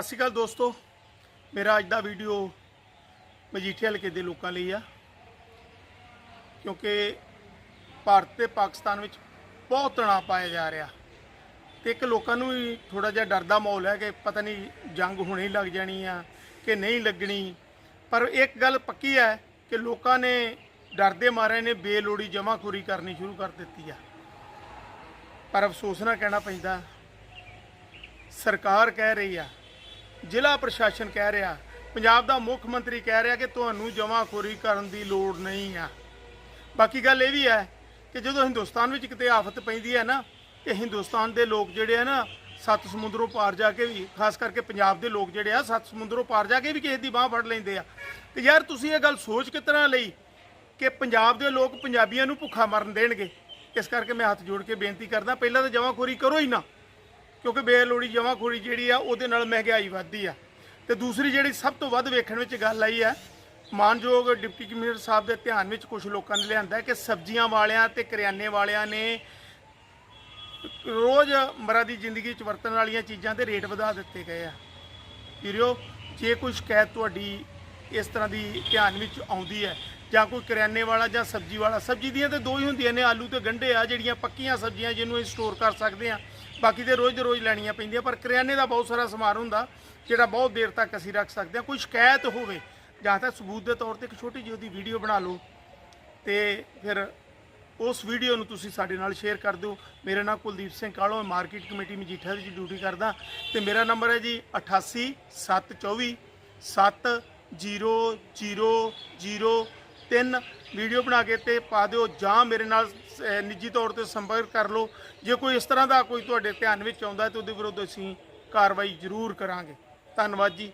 ਸਤਿ ਸ਼੍ਰੀ ਅਕਾਲ ਦੋਸਤੋ। ਮੇਰਾ ਅੱਜ ਦਾ ਵੀਡੀਓ ਮਜੀਠੇ ਹਲਕੇ ਦੇ ਲੋਕਾਂ ਲਈ ਆ। ਕਿਉਂਕਿ ਭਾਰਤ ਤੇ ਪਾਕਿਸਤਾਨ ਵਿੱਚ ਬਹੁਤ ਤਣਾਅ ਪਾਇਆ ਜਾ ਰਿਹਾ। ਤੇ ਇੱਕ ਲੋਕਾਂ ਨੂੰ ਵੀ ਥੋੜਾ ਜਿਹਾ ਡਰ ਦਾ ਮਾਹੌਲ ਹੈ ਕਿ ਪਤਾ ਨਹੀਂ ਜੰਗ ਹੁਣੇ ਹੀ ਲੱਗ ਜਾਣੀ ਆ ਕਿ ਨਹੀਂ ਲੱਗਣੀ। ਪਰ ਇੱਕ ਗੱਲ ਪੱਕੀ ਹੈ ਕਿ ਲੋਕਾਂ ਨੇ ਡਰਦੇ ਮਾਰੇ ਨੇ, ਬੇਲੋੜੀ ਜਮਾਖੋਰੀ ਕਰਨੀ ਸ਼ੁਰੂ ਕਰ ਦਿੱਤੀ ਆ। ਪਰ ਅਫਸੋਸ ਨਾਲ ਕਹਿਣਾ ਪੈਂਦਾ, ਸਰਕਾਰ ਕਹਿ ਰਹੀ ਆ ਜ਼ਿਲ੍ਹਾ ਪ੍ਰਸ਼ਾਸਨ ਕਹਿ ਰਿਹਾ, ਪੰਜਾਬ ਦਾ ਮੁੱਖ ਮੰਤਰੀ ਕਹਿ ਰਿਹਾ ਕਿ ਤੁਹਾਨੂੰ ਜਮਾਖੋਰੀ ਕਰਨ ਦੀ ਲੋੜ ਨਹੀਂ ਆ। ਬਾਕੀ ਗੱਲ ਇਹ ਵੀ ਹੈ ਕਿ ਜਦੋਂ ਹਿੰਦੁਸਤਾਨ ਵਿੱਚ ਕਿਤੇ ਆਫਤ ਪੈਂਦੀ ਹੈ ਨਾ, ਤੇ ਹਿੰਦੁਸਤਾਨ ਦੇ ਲੋਕ ਜਿਹੜੇ ਆ ਨਾ, ਸੱਤ ਸਮੁੰਦਰੋਂ ਪਾਰ ਜਾ ਕੇ ਵੀ, ਖਾਸ ਕਰਕੇ ਪੰਜਾਬ ਦੇ ਲੋਕ ਜਿਹੜੇ ਆ, ਸੱਤ ਸਮੁੰਦਰੋਂ ਪਾਰ ਜਾ ਕੇ ਵੀ ਕਿਸੇ ਦੀ ਬਾਹ ਫੜ ਲੈਂਦੇ ਆ। ਤੇ ਯਾਰ ਤੁਸੀਂ ਇਹ ਗੱਲ ਸੋਚ ਕਿਸ ਤਰ੍ਹਾਂ ਲਈ ਕਿ ਪੰਜਾਬ ਦੇ ਲੋਕ ਪੰਜਾਬੀਆਂ ਨੂੰ ਭੁੱਖਾ ਮਰਨ ਦੇਣਗੇ? ਇਸ ਕਰਕੇ ਮੈਂ ਹੱਥ ਜੋੜ ਕੇ ਬੇਨਤੀ ਕਰਦਾ, ਪਹਿਲਾਂ ਤਾਂ ਜਮਾਖੋਰੀ ਕਰੋ ਹੀ ਨਾ। ਕਿਉਂਕਿ ਬੇਲੋੜੀ ਜਮਾਖੋਰੀ ਜਿਹੜੀ ਆ, ਉਹਦੇ ਨਾਲ ਮਹਿੰਗਾਈ ਵੱਧਦੀ ਆ। ਤੇ ਦੂਸਰੀ ਜਿਹੜੀ ਸਭ ਤੋਂ ਵੱਧ ਵੇਖਣ ਵਿੱਚ ਗੱਲ ਆਈ ਹੈ ਮਾਨਯੋਗ ਡਿਪਟੀ ਕਮਿਸ਼ਨਰ ਸਾਹਿਬ ਦੇ ਧਿਆਨ ਵਿੱਚ ਕੁਝ ਲੋਕਾਂ ਨੇ ਲਿਆਂਦਾ ਕਿ ਸਬਜ਼ੀਆਂ ਵਾਲਿਆਂ ਤੇ ਕਰਿਆਨੇ ਵਾਲਿਆਂ ਨੇ ਰੋਜ਼ ਮਰਾ ਦੀ ਜ਼ਿੰਦਗੀ 'ਚ ਵਰਤਣ ਵਾਲੀਆਂ ਚੀਜ਼ਾਂ ਦੇ ਰੇਟ ਵਧਾ ਦਿੱਤੇ ਗਏ ਆ। ਵੀਰਿਓ ਜੇ ਕੋਈ ਸ਼ਿਕਾਇਤ ਤੁਹਾਡੀ ਇਸ ਤਰ੍ਹਾਂ ਦੀ ਧਿਆਨ ਵਿੱਚ ਆਉਂਦੀ ਹੈ ਜਾਂ ਕੋਈ ਕਰਿਆਨੇ ਵਾਲਾ ਜਾਂ ਸਬਜ਼ੀ ਵਾਲਾ, ਸਬਜ਼ੀ ਦੀਆਂ ਤੇ ਦੋ ਹੀ ਹੁੰਦੀਆਂ ਨੇ, ਆਲੂ ਤੇ ਗੰਢੇ ਆ, ਜਿਹੜੀਆਂ ਪੱਕੀਆਂ ਸਬਜ਼ੀਆਂ ਜਿਹਨੂੰ ਅਸੀਂ ਸਟੋਰ ਕਰ ਸਕਦੇ ਆ ਬਾਕੀ ਤੇ ਰੋਜ਼ ਦੇ ਰੋਜ਼ ਲੈਣੀਆਂ ਪੈਂਦੀਆਂ, ਪਰ ਕਰਿਆਨੇ ਦਾ ਬਹੁਤ ਸਾਰਾ ਸਮਾਨ ਹੁੰਦਾ, ਜਿਹੜਾ ਬਹੁਤ ਦੇਰ ਤੱਕ ਅਸੀਂ ਰੱਖ ਸਕਦੇ ਆ ਕੋਈ ਸ਼ਿਕਾਇਤ ਹੋਵੇ, ਜਾਂ ਤਾਂ ਸਬੂਤ ਦੇ ਤੌਰ ਤੇ ਇੱਕ ਛੋਟੀ ਜਿਹੀ ਉਹਦੀ ਵੀਡੀਓ ਬਣਾ ਲਓ, ਤੇ ਫਿਰ ਉਸ ਵੀਡੀਓ ਨੂੰ ਤੁਸੀਂ ਸਾਡੇ ਨਾਲ ਸ਼ੇਅਰ ਕਰ ਦਿਓ। ਮੇਰਾ ਨਾਮ ਕੁਲਦੀਪ ਸਿੰਘ ਕਾਲੋ, ਮੈਂ ਮਾਰਕੀਟ ਕਮੇਟੀ ਮਜੀਠਾ ਵਿੱਚ ਡਿਊਟੀ ਕਰਦਾ। ਤੇ ਮੇਰਾ ਨੰਬਰ ਹੈ ਜੀ 88 724 ਤਿੰਨ ਵੀਡੀਓ ਬਣਾ ਕੇ ਤੇ ਪਾ ਦਿਓ ਜਾਂ ਮੇਰੇ ਨਾਲ ਨਿੱਜੀ ਤੌਰ ਤੇ ਸੰਪਰਕ ਕਰ ਲਓ। ਜੇ ਕੋਈ ਇਸ ਤਰ੍ਹਾਂ ਦਾ ਕੋਈ ਤੁਹਾਡੇ ਧਿਆਨ ਵਿੱਚ ਆਉਂਦਾ ਹੈ ਤਾਂ ਉਹਦੇ ਵਿਰੁੱਧ ਅਸੀਂ ਕਾਰਵਾਈ ਜ਼ਰੂਰ ਕਰਾਂਗੇ। ਧੰਨਵਾਦ ਜੀ।